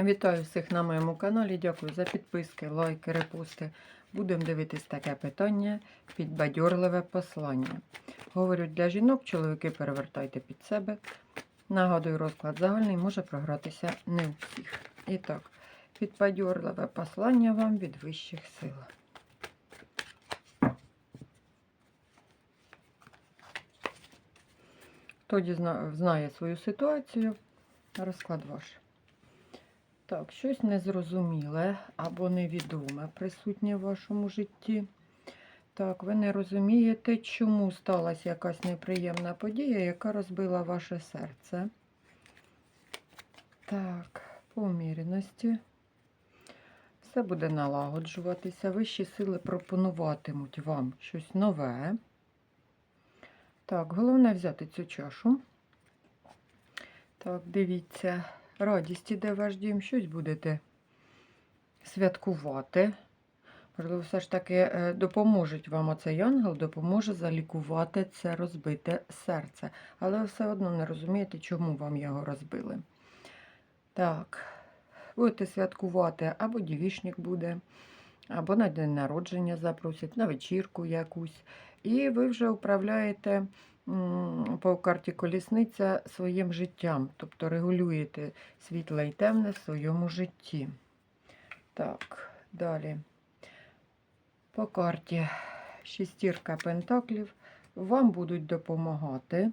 Вітаю всіх на моєму каналі. Дякую за підписки, лайки, репости. Будемо дивитись таке питання підбадьорливе послання. Говорю для жінок, чоловіки перевертайте під себе. Нагадую, розклад загальний може програтися не у всіх. І так, підбадьорливе послання вам від вищих сил. Хто знає свою ситуацію, розклад ваш. Так, щось незрозуміле або невідоме присутнє в вашому житті. Так, ви не розумієте, чому сталася якась неприємна подія, яка розбила ваше серце. Так, по уміряності. Все буде налагоджуватися. Вищі сили пропонуватимуть вам щось нове. Так, головне взяти цю чашу. Так, дивіться, радість іде ваш дім, щось будете святкувати. Можливо, все ж таки е, допоможуть вам оцей ангел, допоможе залікувати це розбите серце. Але ви все одно не розумієте, чому вам його розбили. Так, будете святкувати, або дівішник буде, або на день народження запросять, на вечірку якусь. І ви вже управляєте по карті колісниця своїм життям, тобто регулюєте світле і темне в своєму житті. Так, далі. По карті шестірка пентаклів. Вам будуть допомагати.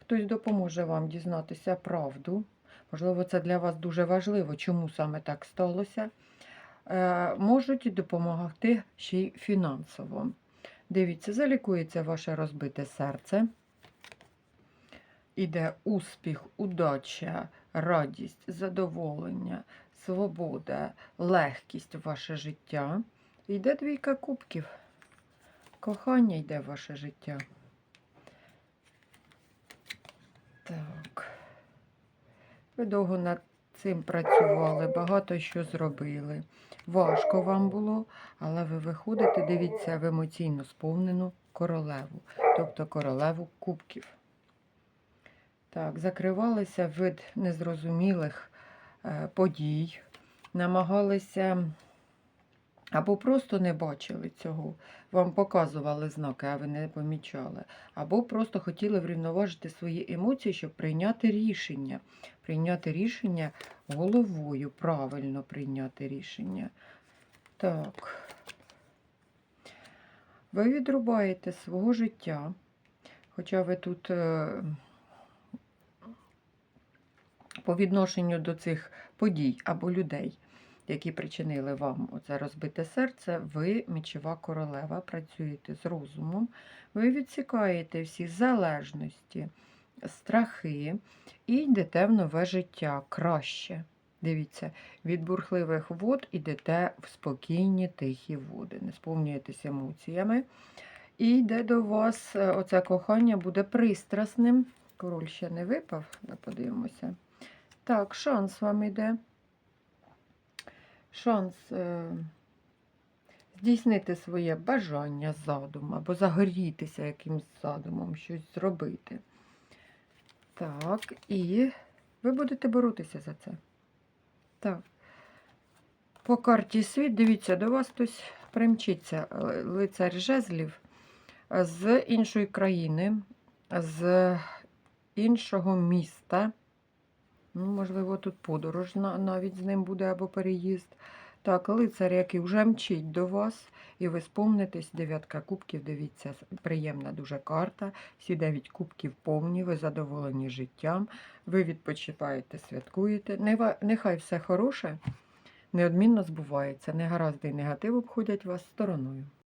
Хтось допоможе вам дізнатися правду. Можливо, це для вас дуже важливо, чому саме так сталося. Е, можуть допомагати ще й фінансово. Дивіться, залікується ваше розбите серце. Іде успіх, удача, радість, задоволення, свобода, легкість в ваше життя. Йде двійка кубків. Кохання йде в ваше життя. Так. Ви довго над цим працювали, багато що зробили. Важко вам було, але ви виходите, дивіться, в емоційно сповнену королеву, тобто королеву кубків. Так, закривалися від незрозумілих е, подій, намагалися або просто не бачили цього, вам показували знаки, а ви не помічали, або просто хотіли врівноважити свої емоції, щоб прийняти рішення. Прийняти рішення головою, правильно прийняти рішення. Так. Ви відрубаєте свого життя, хоча ви тут е, по відношенню до цих подій або людей, які причинили вам оце розбите серце, ви мечова королева, працюєте з розумом, ви відсікаєте всі залежності, страхи і йдете в нове життя краще. Дивіться, від бурхливих вод йдете в спокійні тихі води, не сповнюєтесь емоціями. І йде до вас е, оце кохання буде пристрасним. Король ще не випав, подивимося. Так, шанс вам йде. Шанс е, здійснити своє бажання задум, або загорітися якимсь задумом, щось зробити. Так, і ви будете боротися за це. Так. По карті світ, дивіться, до вас хтось примчиться, е, лицар жезлів з іншої країни, з іншого міста. Ну, можливо, тут подорож навіть з ним буде або переїзд. Так, лицар, який вже мчить до вас, і ви спомнитесь, дев'ятка кубків, дивіться, приємна дуже карта. Всі дев'ять кубків повні, ви задоволені життям, ви відпочиваєте, святкуєте. Нехай все хороше, неодмінно збувається. Негаразди і негатив обходять вас стороною.